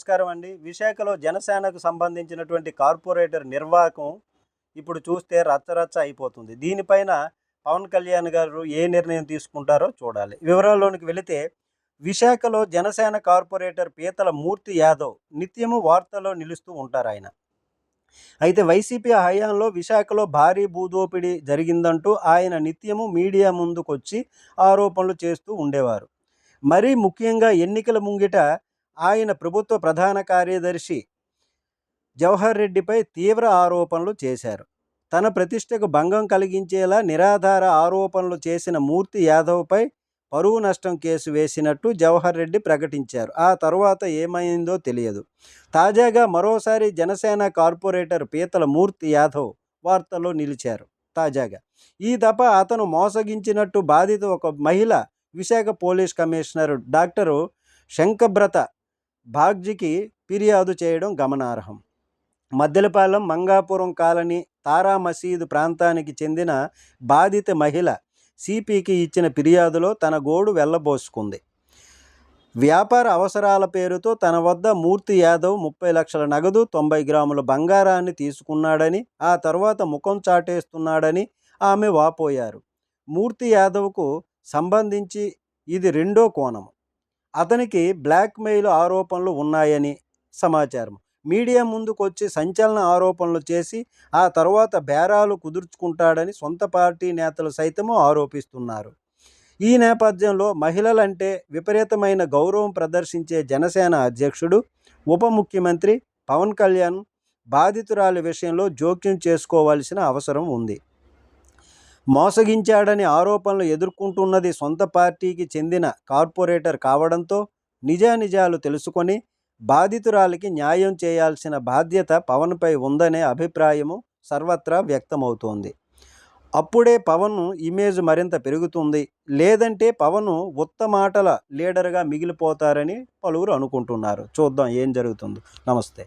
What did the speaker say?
నమస్కారం అండి. విశాఖలో జనసేనకు సంబంధించినటువంటి కార్పొరేటర్ నిర్వాహకం ఇప్పుడు చూస్తే రచ్చరచ్చ అయిపోతుంది. దీనిపైన పవన్ కళ్యాణ్ గారు ఏ నిర్ణయం తీసుకుంటారో చూడాలి. వివరాల్లోనికి వెళితే విశాఖలో జనసేన కార్పొరేటర్ పీతల మూర్తి యాదవ్ నిత్యము వార్తల్లో నిలుస్తూ ఉంటారు ఆయన. అయితే వైసీపీ హయాంలో విశాఖలో భారీ భూదోపిడీ జరిగిందంటూ ఆయన నిత్యము మీడియా ముందుకొచ్చి ఆరోపణలు చేస్తూ ఉండేవారు. మరీ ముఖ్యంగా ఎన్నికల ముంగిట ఆయన ప్రభుత్వ ప్రధాన కార్యదర్శి జవహర్ రెడ్డిపై తీవ్ర ఆరోపణలు చేశారు. తన ప్రతిష్టకు భంగం కలిగించేలా నిరాధార ఆరోపణలు చేసిన మూర్తి యాదవ్పై పరువు నష్టం కేసు వేసినట్టు జవహర్ రెడ్డి ప్రకటించారు. ఆ తర్వాత ఏమైందో తెలియదు. తాజాగా మరోసారి జనసేన కార్పొరేటర్ పీతల మూర్తి యాదవ్ వార్తల్లో నిలిచారు. తాజాగా ఈ దఫ అతను మోసగించినట్టు బాధిత ఒక మహిళ Visakha police commissioner doctor Shankhabrata బాగ్జికి ఫిర్యాదు చేయడం గమనార్హం. మద్దెలపాలెం మంగాపురం కాలనీ తారా మసీదు ప్రాంతానికి చెందిన బాధిత మహిళ సిపికి ఇచ్చిన ఫిర్యాదులో తన గోడు వెళ్ళబోసుకుంది వ్యాపార అవసరాల పేరుతో తన వద్ద మూర్తి యాదవ్ ముప్పై లక్షల నగదు తొంభై గ్రాముల బంగారాన్ని తీసుకున్నాడని ఆ తర్వాత ముఖం చాటేస్తున్నాడని ఆమె వాపోయారు. మూర్తి యాదవ్కు సంబంధించి ఇది రెండో కోణము. అతనికి బ్లాక్మెయిల్ ఆరోపణలు ఉన్నాయని సమాచారం. మీడియా ముందుకొచ్చి సంచలన ఆరోపణలు చేసి ఆ తర్వాత బేరాలు కుదుర్చుకుంటాడని సొంత పార్టీ నేతలు సైతము ఆరోపిస్తున్నారు. ఈ నేపథ్యంలో మహిళలంటే విపరీతమైన గౌరవం ప్రదర్శించే జనసేన అధ్యక్షుడు ఉప ముఖ్యమంత్రి పవన్ కళ్యాణ్ బాధితురాలి విషయంలో జోక్యం చేసుకోవాల్సిన అవసరం ఉంది. మోసగించాడని ఆరోపణలు ఎదుర్కొంటున్నది సొంత పార్టీకి చెందిన కార్పొరేటర్ కావడంతో నిజానిజాలు తెలుసుకొని బాధితురాలికి న్యాయం చేయాల్సిన బాధ్యత పవన్పై ఉందనే అభిప్రాయము సర్వత్రా వ్యక్తమవుతోంది. అప్పుడే పవన్ ఇమేజ్ మరింత పెరుగుతుంది. లేదంటే పవన్ ఉత్తమాటల లీడర్గా మిగిలిపోతారని పలువురు అనుకుంటున్నారు. చూద్దాం ఏం జరుగుతుందో. నమస్తే.